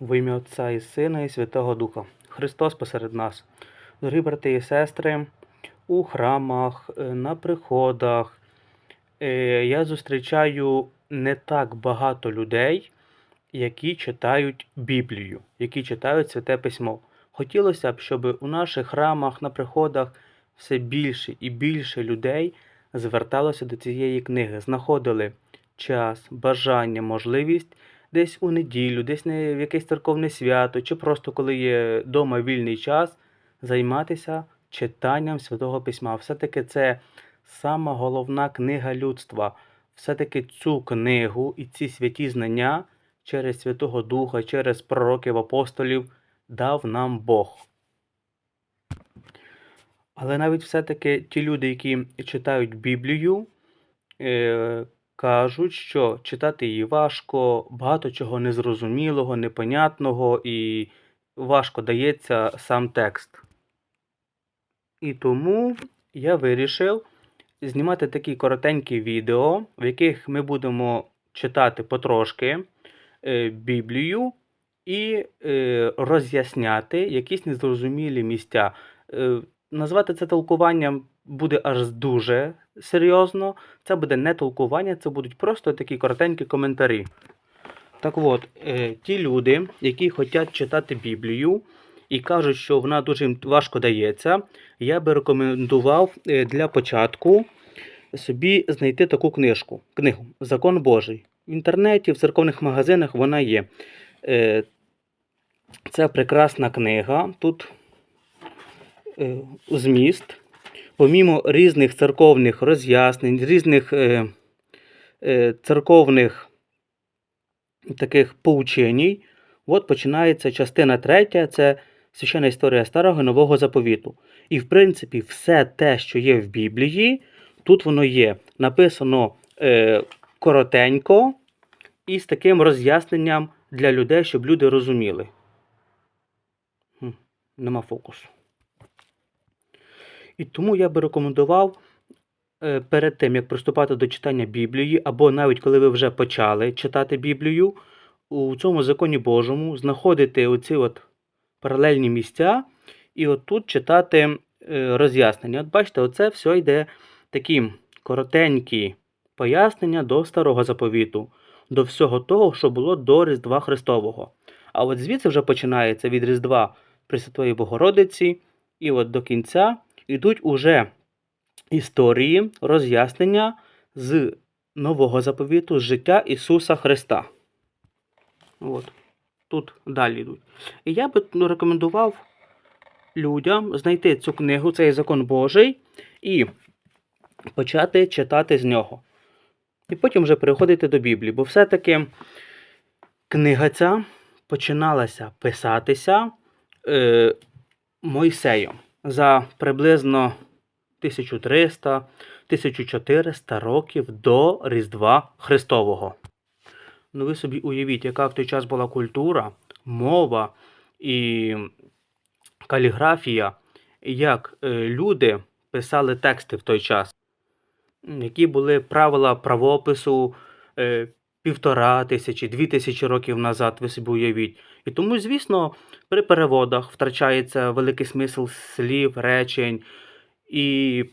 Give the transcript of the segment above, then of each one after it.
В ім'я Отця і Сина, і Святого Духа. Христос посеред нас. Дорогі брати і сестри, у храмах, е, на приходах е, я зустрічаю не так багато людей, які читають Біблію, які читають Святе Письмо. Хотілося б, щоб у наших храмах, на приходах все більше і більше людей зверталося до цієї книги, знаходили час, бажання, можливість десь у неділю, десь не в якесь церковне свято, чи просто коли є вдома вільний час, займатися читанням Святого Письма. Все-таки це сама головна книга людства. Все-таки цю книгу і ці святі знання через Святого Духа, через пророків апостолів дав нам Бог. Але навіть все-таки ті люди, які читають Біблію, е, кажуть, що читати її важко, багато чого незрозумілого, непонятного і важко дається сам текст. І тому я вирішив знімати такі коротенькі відео, в яких ми будемо читати потрошки е, Біблію і е, роз'ясняти якісь незрозумілі місця. Е, Назвати це толкуванням буде аж дуже серйозно. Це буде не толкування, це будуть просто такі коротенькі коментарі. Так от, е, ті люди, які хочуть читати Біблію і кажуть, що вона дуже важко дається, я би рекомендував е, для початку собі знайти таку книжку. Книгу Закон Божий. В інтернеті, в церковних магазинах вона є. Е, Це прекрасна книга. Тут зміст, помімо різних церковних роз'яснень, різних е, е, церковних таких поученій, от починається частина третя, це священна історія Старого і Нового Заповіту. І, в принципі, все те, що є в Біблії, тут воно є. Написано е, коротенько і з таким роз'ясненням для людей, щоб люди розуміли. Нема фокусу. І тому я би рекомендував е, перед тим, як приступати до читання Біблії, або навіть коли ви вже почали читати Біблію, у цьому законі Божому знаходити оці от паралельні місця і отут читати е, роз'яснення. От бачите, оце все йде такі коротенькі пояснення до старого заповіту, до всього того, що було до Різдва Христового. А от звідси вже починається від Різдва Пресвятої Богородиці, і от до кінця йдуть уже історії, роз'яснення з Нового заповіту, з життя Ісуса Христа. От. Тут далі йдуть. І я би ну, рекомендував людям знайти цю книгу, цей закон Божий, і почати читати з нього. І потім вже переходити до Біблії. Бо все-таки книга ця починалася писатися е, Мойсеєм за приблизно 1300-1400 років до Різдва Христового. Ну ви собі уявіть, яка в той час була культура, мова і каліграфія, як е, люди писали тексти в той час, які були правила правопису е, півтора тисячі, дві тисячі років назад, ви собі уявіть. І тому, звісно, при переводах втрачається великий смисл слів, речень. І,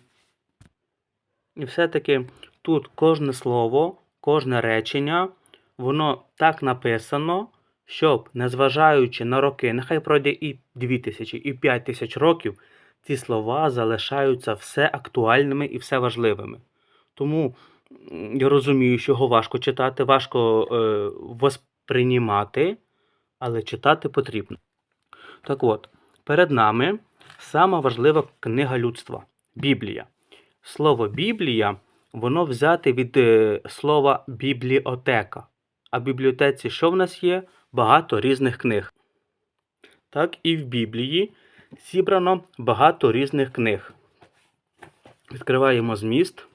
і все-таки тут кожне слово, кожне речення, воно так написано, щоб, незважаючи на роки, нехай пройде і 2000, і 5000 років, ці слова залишаються все актуальними і все важливими. Тому я розумію, що його важко читати, важко е, восприймати, але читати потрібно. Так от, перед нами сама важлива книга людства Біблія. Слово Біблія, воно взяте від е, слова бібліотека. А в бібліотеці що в нас є? Багато різних книг. Так і в Біблії зібрано багато різних книг. Відкриваємо зміст.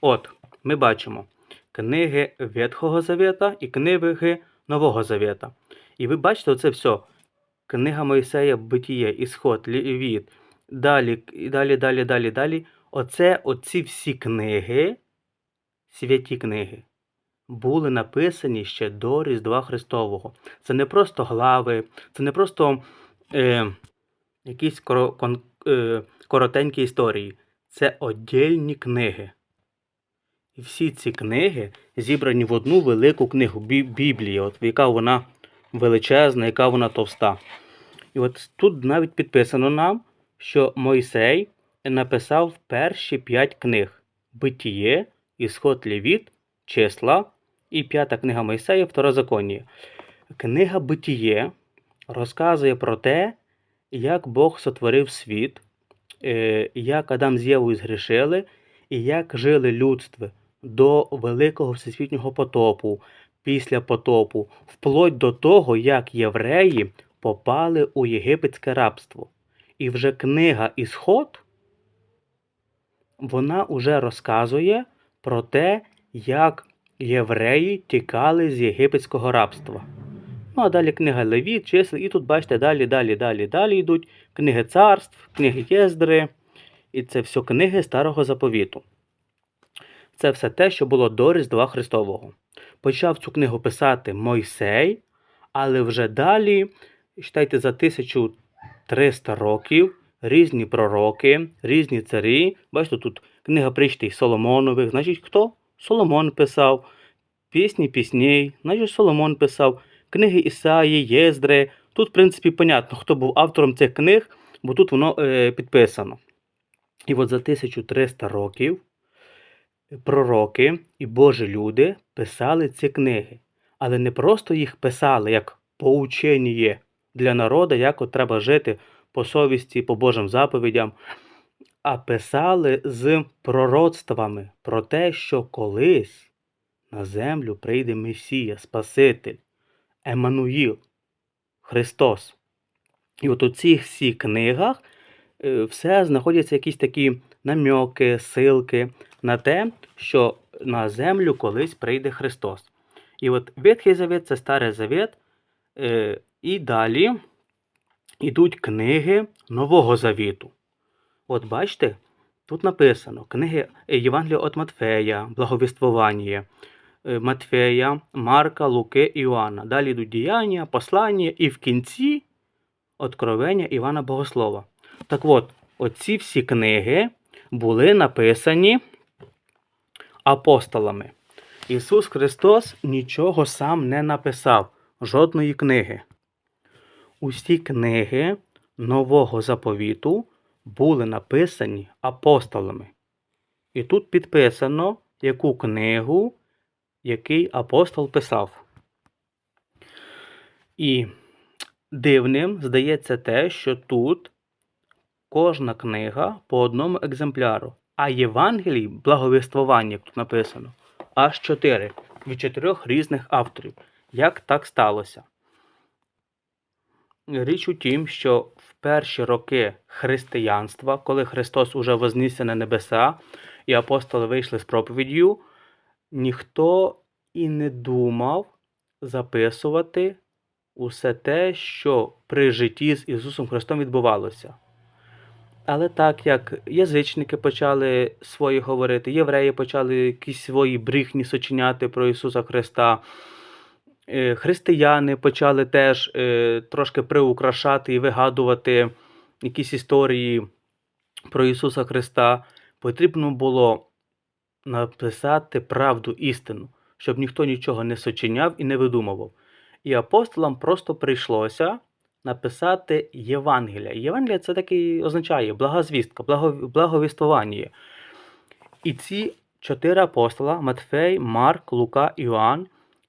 От, ми бачимо книги Ветхого Завета і книги Нового Завета. І ви бачите, оце все. Книга Мойсея, Битіє, Ісход, Лівіт, далі, далі, далі, далі, далі. Оце, оці всі книги, святі книги, були написані ще до Різдва Христового. Це не просто глави, це не просто е, якісь коро, кон, е, коротенькі історії. Це отдільні книги. І всі ці книги зібрані в одну велику книгу Бі- Біблія, от яка вона величезна, яка вона товста. І от тут навіть підписано нам, що Мойсей написав перші п'ять книг: Битіє, Ісход Левіт, Числа і п'ята книга Мойсея, Второзаконія. Книга Битіє розказує про те, як Бог сотворив світ, е, як Адам з Євою згрішили, і як жили людство до великого всесвітнього потопу, після потопу, вплоть до того, як євреї попали у єгипетське рабство. І вже книга Ісход, вона уже розказує про те, як євреї тікали з єгипетського рабства. Ну, а далі книга Левіт, чисел, і тут бачите, далі, далі, далі, далі йдуть книги царств, книги Єздри, і це все книги Старого Заповіту. Це все те, що було до Різдва Христового. Почав цю книгу писати Мойсей, але вже далі, читайте, за 1300 років різні пророки, різні царі. Бачите, тут книга причтей Соломонових. Значить, хто? Соломон писав, пісні пісней, значить Соломон писав, книги Ісаї, Єздри. Тут, в принципі, понятно, хто був автором цих книг, бо тут воно е, підписано. І от за 1300 років пророки і Божі люди писали ці книги, але не просто їх писали як поучення для народу, як от треба жити по совісті, по Божим заповідям, а писали з пророцтвами про те, що колись на землю прийде Месія, Спаситель, Еммануїл, Христос. І от у цих всіх книгах е, все знаходяться якісь такі намьоки, силки на те, що на землю колись прийде Христос. І от Ветхий Завет це Старий Завет, е, і далі йдуть книги Нового Завіту. От бачите, тут написано книги Євангелія від Матфея, Благовіствування, е, Матфея, Марка, Луки, Іоанна. Далі йдуть діяння, послання і в кінці Откровення Івана Богослова. Так от, оці всі книги були написані апостолами. Ісус Христос нічого сам не написав, жодної книги. Усі книги Нового заповіту були написані апостолами. І тут підписано, яку книгу який апостол писав. І дивним здається те, що тут кожна книга по одному екземпляру, а Євангелій, благовіствування, як тут написано, аж чотири від чотирьох різних авторів. Як так сталося? Річ у тім, що в перші роки християнства, коли Христос уже вознісся на небеса, і апостоли вийшли з проповіддю, ніхто і не думав записувати усе те, що при житті з Ісусом Христом відбувалося. Але так як язичники почали свої говорити, євреї почали якісь свої брехні сочиняти про Ісуса Христа, е, християни почали теж е, трошки приукрашати і вигадувати якісь історії про Ісуса Христа, потрібно було написати правду істину, щоб ніхто нічого не сочиняв і не видумував. І апостолам просто прийшлося написати Євангелія. Євангелія це таки означає благозвістка, благо, благовіствування. І ці чотири апостола Матфей, Марк, Лука, Іоанн,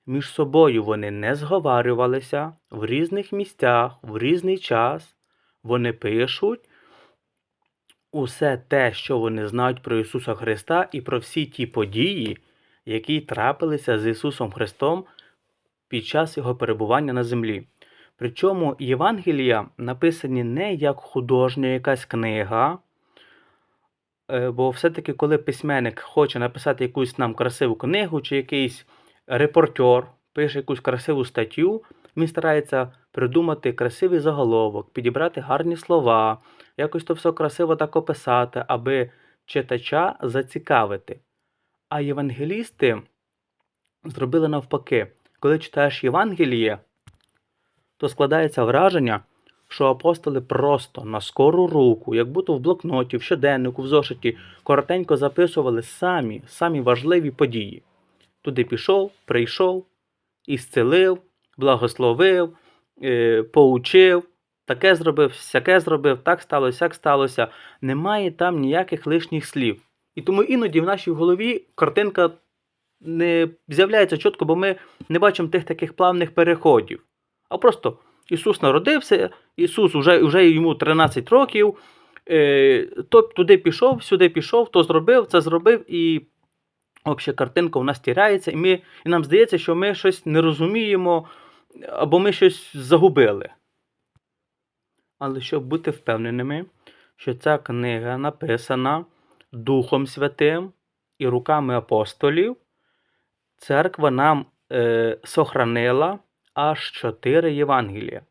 між собою вони не зговарювалися в різних місцях, в різний час. Вони пишуть усе те, що вони знають про Ісуса Христа і про всі ті події, які трапилися з Ісусом Христом під час Його перебування на землі. Причому Євангелія написані не як художня якась книга, е, бо все-таки, коли письменник хоче написати якусь нам красиву книгу, чи якийсь репортер пише якусь красиву статтю, він старається придумати красивий заголовок, підібрати гарні слова, якось то все красиво так описати, аби читача зацікавити. А євангелісти зробили навпаки. Коли читаєш Євангеліє, то складається враження, що апостоли просто на скору руку, як будто в блокноті, в щоденнику, в зошиті, коротенько записували самі, самі важливі події. Туди пішов, прийшов, ісцелив, благословив, е, поучив, таке зробив, сяке зробив, так сталося, сяк сталося. Немає там ніяких лишніх слів. І тому іноді в нашій голові картинка не з'являється чітко, бо ми не бачимо тих таких плавних переходів. А просто Ісус народився, Ісус вже, вже йому 13 років, е, то туди пішов, сюди пішов, то зробив, це зробив, і обща картинка у нас тіряється, і, ми, і нам здається, що ми щось не розуміємо, або ми щось загубили. Але щоб бути впевненими, що ця книга написана Духом Святим і руками апостолів, церква нам е, сохранила аж чотири Євангелія.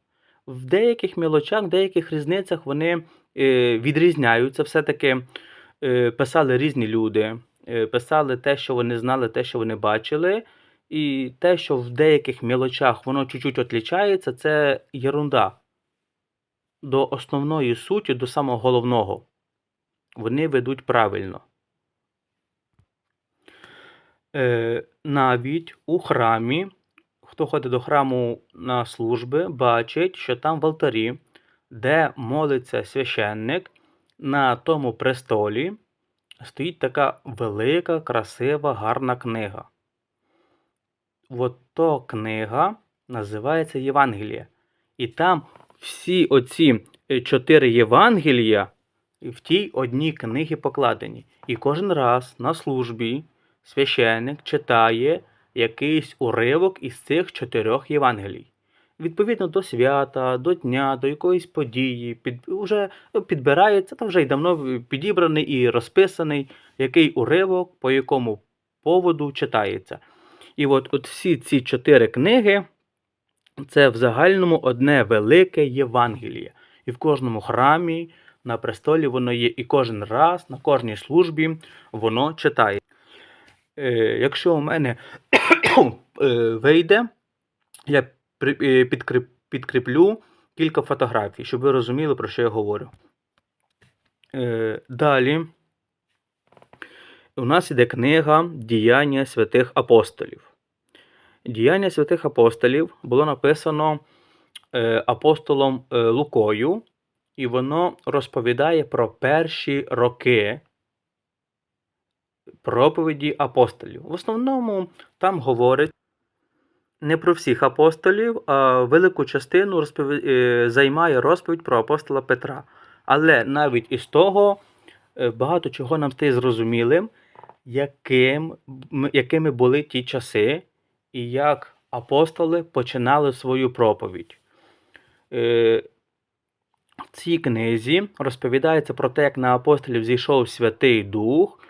В деяких мілочах, в деяких різницях вони е, відрізняються. Все-таки е, писали різні люди, е, писали те, що вони знали, те, що вони бачили. І те, що в деяких мілочах воно чуть-чуть отлічається, це єрунда. До основної суті, до самого головного. Вони ведуть правильно. Навіть у храмі, хто ходить до храму на служби, бачить, що там в алтарі, де молиться священник, на тому престолі стоїть така велика, красива, гарна книга. От то книга називається Євангелія. І там всі оці е, чотири Євангелія в тій одній книгі покладені. І кожен раз на службі священник читає якийсь уривок із цих чотирьох Євангелій. Відповідно до свята, до дня, до якоїсь події, під, вже підбирається, та вже й давно підібраний і розписаний який уривок, по якому поводу читається. І от, от всі ці чотири книги це в загальному одне велике Євангеліє. І в кожному храмі на престолі воно є, і кожен раз на кожній службі воно читає. Е, якщо у мене е, вийде, я е, підкріп, підкріплю кілька фотографій, щоб ви розуміли, про що я говорю. Далі у нас іде книга Діяння святих апостолів. Діяння святих апостолів було написано апостолом Лукою, і воно розповідає про перші роки проповіді апостолів. В основному там говорить не про всіх апостолів, а велику частину розпові... е, займає розповідь про апостола Петра. Але навіть із того е, багато чого нам стає зрозумілим, яким, якими були ті часи, і як апостоли починали свою проповідь. Е, В цій книзі розповідається про те, як на апостолів зійшов Святий Дух,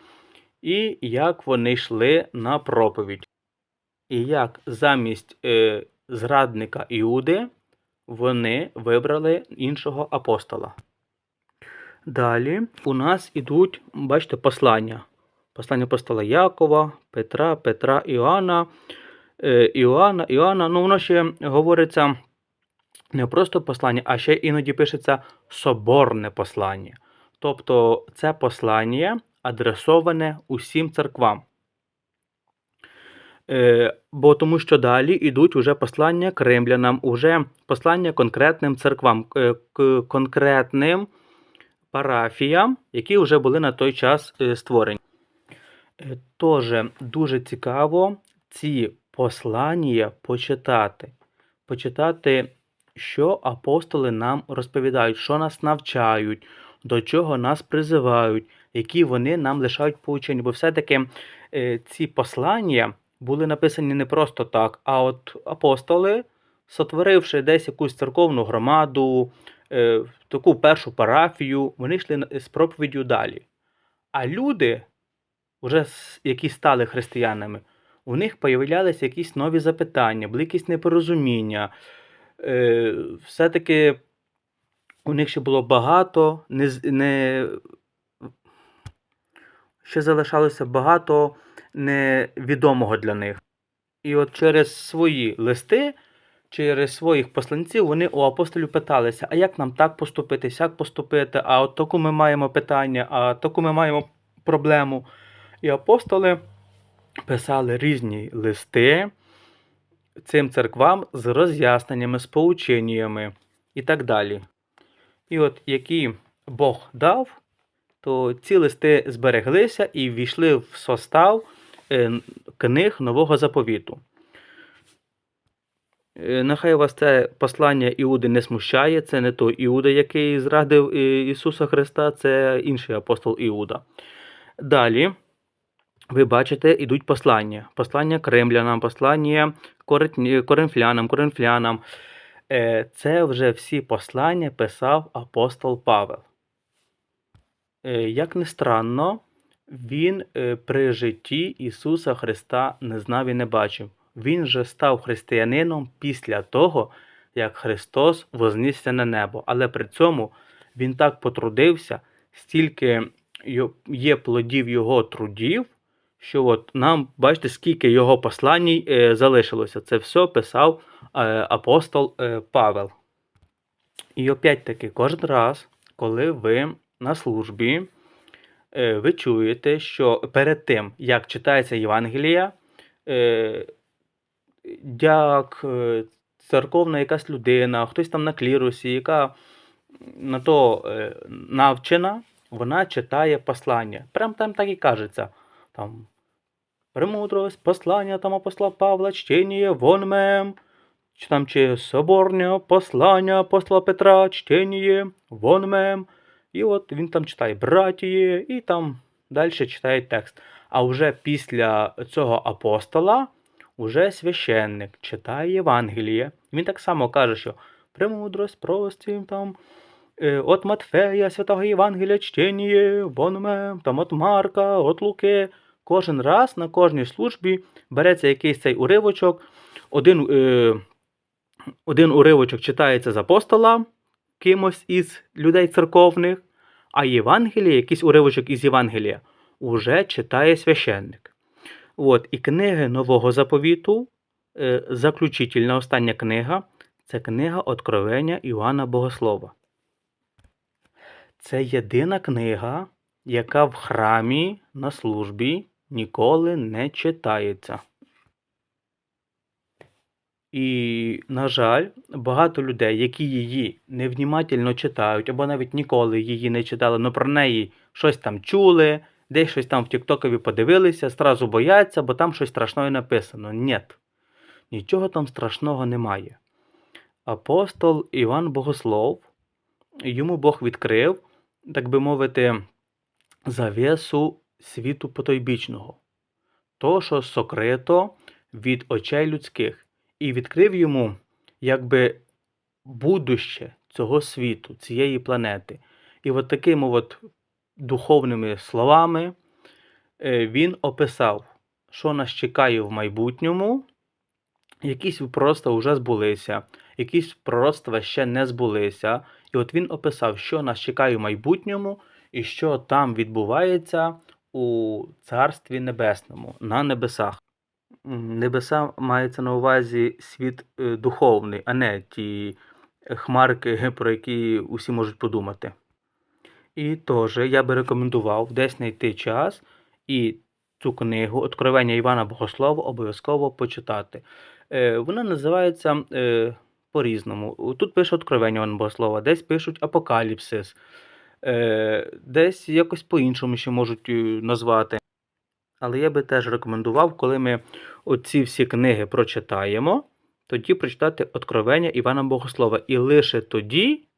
і як вони йшли на проповідь. І як замість е, зрадника Іуди вони вибрали іншого апостола. Далі у нас ідуть, бачите, послання. Послання апостола Якова, Петра, Петра, Іоанна, е, Іоанна, Іоанна. Ну, воно ще говориться не просто послання, а ще іноді пишеться соборне послання. Тобто це послання адресоване усім церквам. Е, бо тому що далі йдуть уже послання к римлянам, уже послання конкретним церквам, е, к конкретним парафіям, які вже були на той час е, створені. Е, Тоже дуже цікаво ці послання почитати. Почитати, що апостоли нам розповідають, що нас навчають, до чого нас призивають, які вони нам лишають поучення. Бо все-таки е, ці послання були написані не просто так, а от апостоли, сотворивши десь якусь церковну громаду, е, таку першу парафію, вони йшли з проповіддю далі. А люди, вже які стали християнами, у них появлялися якісь нові запитання, були якісь непорозуміння. Е, все-таки у них ще було багато. Ще залишалося багато невідомого для них. І от через свої листи, через своїх посланців, вони у апостолів питалися, а як нам так поступити, сяк поступити, а от таку ми маємо питання, а таку ми маємо проблему. І апостоли писали різні листи цим церквам з роз'ясненнями, з поученнями і так далі. І от які Бог дав, то ці листи збереглися і ввійшли в состав е, книг Нового заповіту. Е, Нехай вас це послання Іуди не смущає, це не той Іуда, який зрадив е, Ісуса Христа, це інший апостол Іуда. Далі ви бачите, ідуть послання. Послання кремлянам, послання коринфлянам, коринфлянам. Це вже всі послання писав апостол Павел. Е, Як не странно, він е, при житті Ісуса Христа не знав і не бачив. Він же став християнином після того, як Христос вознісся на небо. Але при цьому він так потрудився, стільки є плодів його трудів, що от нам, бачите, скільки його посланій е, залишилося. Це все писав апостол Павел. І опять-таки, кожен раз, коли ви на службі, е, ви чуєте, що перед тим, як читається Євангелія, е, дяк, е, церковна якась людина, хтось там на клірусі, яка на то навчена, вона читає послання. Прям там так і кажеться. Там, премудрость, послання там апостола Павла, чтення, вон мем, чи там чи соборне послання апостола Петра, чтення, вон мем. І от він там читає братіє, і там далі читає текст. А вже після цього апостола уже священник читає Євангеліє. Він так само каже, що премудрость, простім там. е, От Матфея, святого Євангелія, чтення, вон мем, там от Марка, от Луки. Кожен раз на кожній службі береться якийсь цей уривочок. Один, е, один уривочок читається з апостола, кимось із людей церковних, а Євангеліє, якийсь уривочок із Євангелія, уже читає священник. От, і книги Нового заповіту, е, заключительна остання книга, це книга Откровення Іоанна Богослова. Це єдина книга, яка в храмі на службі ніколи не читається. І, на жаль, багато людей, які її невнімательно читають, або навіть ніколи її не читали, але про неї щось там чули, десь щось там в Тіктокові подивилися, зразу бояться, бо там щось страшне написано. Ні, нічого там страшного немає. Апостол Іван Богослов, йому Бог відкрив, так би мовити, завісу світу потойбічного, то, що сокрито від очей людських, і відкрив йому якби будуще цього світу, цієї планети. І от такими от духовними словами е, він описав, що нас чекає в майбутньому. Якісь пророцтва вже збулися, якісь пророцтва ще не збулися. І от він описав, що нас чекає в майбутньому і що там відбувається у Царстві Небесному, на небесах. Небеса мається на увазі світ е, духовний, а не ті хмарки, про які усі можуть подумати. І теж я би рекомендував десь знайти час і цю книгу Откровення Івана Богослова обов'язково почитати. Е, вона називається е, по-різному. Тут пише Откровення Івана Богослова, десь пишуть Апокаліпсис, е, десь якось по-іншому ще можуть е, назвати. Але я би теж рекомендував, коли ми оці всі книги прочитаємо, тоді прочитати Откровення Івана Богослова. І лише тоді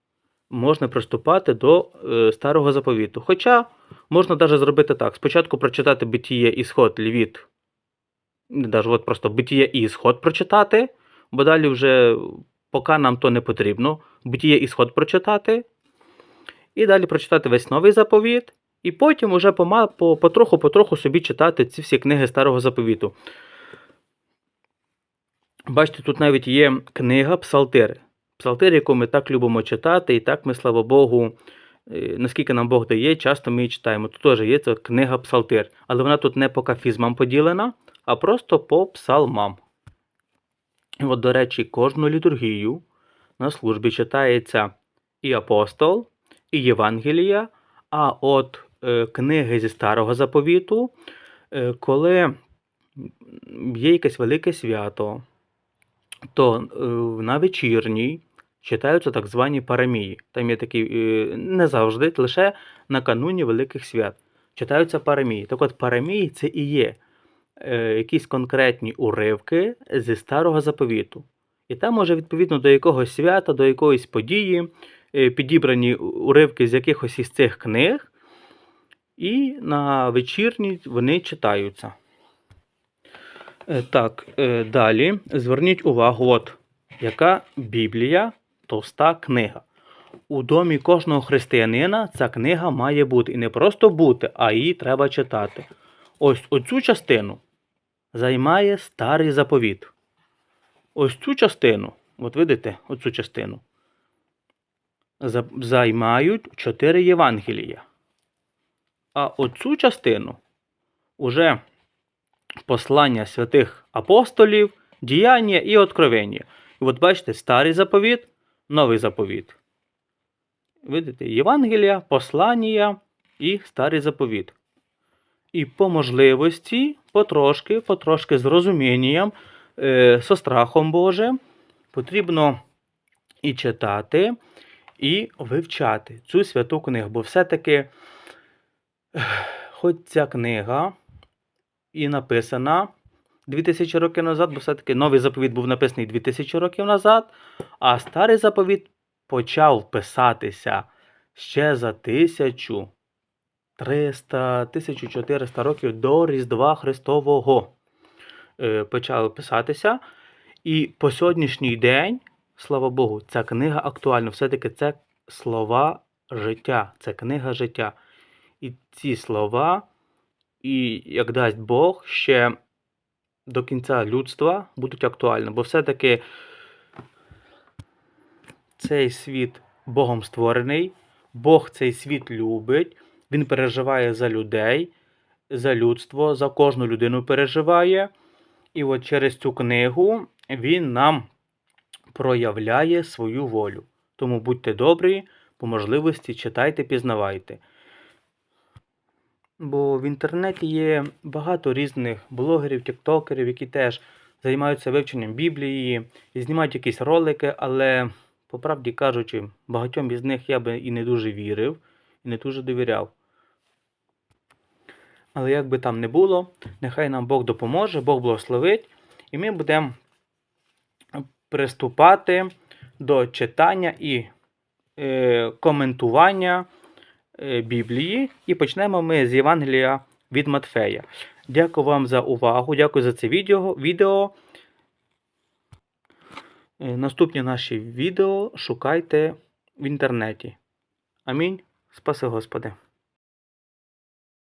можна приступати до е, старого заповіту. Хоча можна навіть зробити так: спочатку прочитати Битіє і Сход Лівіт, навіть от просто Битіє і Сход прочитати, бо далі вже поки нам то не потрібно. Битіє і Сход прочитати, і далі прочитати весь новий заповіт, і потім уже потроху-потроху собі читати ці всі книги старого заповіту. Бачите, тут навіть є книга Псалтири. Псалтир, яку ми так любимо читати, і так ми, слава Богу, е, наскільки нам Бог дає, часто ми її читаємо. Тут теж є ця книга Псалтир, але вона тут не по кафізмам поділена, а просто по псалмам. І от, до речі, кожну літургію на службі читається і апостол, і Євангелія, а от е, книги зі Старого Заповіту, е, коли є якесь велике свято, то е, на вечірній читаються так звані парамії. Там є такі е, не завжди, лише накануні великих свят. Читаються парамії. Так от парамії це і є е, якісь конкретні уривки зі старого заповіту. І там може відповідно до якогось свята, до якоїсь події підібрані уривки з якихось із цих книг, і на вечірній вони читаються. Е, Так, е, далі зверніть увагу, от яка Біблія товста книга. У домі кожного християнина ця книга має бути. І не просто бути, а її треба читати. Ось оцю частину займає старий заповіт. Ось цю частину, от видите, оцю частину, займають чотири Євангелія. А оцю частину уже послання святих апостолів, діяння і откровення. І от бачите, старий заповіт, новий заповіт. Видите, Євангелія, послання і старий заповіт. І по можливості, потрошки, потрошки з розумінням, е, со страхом Божим, потрібно і читати, і вивчати цю святу книгу. Бо все-таки, хоч ця книга і написана 2000 років назад, бо все-таки новий заповіт був написаний 2000 років назад, а старий заповіт почав писатися ще за 1300-1400 років до Різдва Христового. Е, Почали писатися. І по сьогоднішній день, слава Богу, ця книга актуальна. Все-таки це слова життя, це книга життя. І ці слова, і як дасть Бог, ще до кінця людства будуть актуальні. Бо все-таки цей світ Богом створений, Бог цей світ любить, Він переживає за людей, за людство, за кожну людину переживає. І от через цю книгу Він нам проявляє свою волю. Тому будьте добрі, по можливості читайте, пізнавайте. Бо в інтернеті є багато різних блогерів, тіктокерів, які теж займаються вивченням Біблії і знімають якісь ролики, але, по правді кажучи, багатьом із них я би і не дуже вірив, і не дуже довіряв. Але як би там не було, нехай нам Бог допоможе, Бог благословить, і ми будемо приступати до читання і е, коментування Біблії. І почнемо ми з Євангелія від Матфея. Дякую вам за увагу, дякую за це відео. відео. Е, Наступні наші відео шукайте в інтернеті. Амінь. Спаси Господи.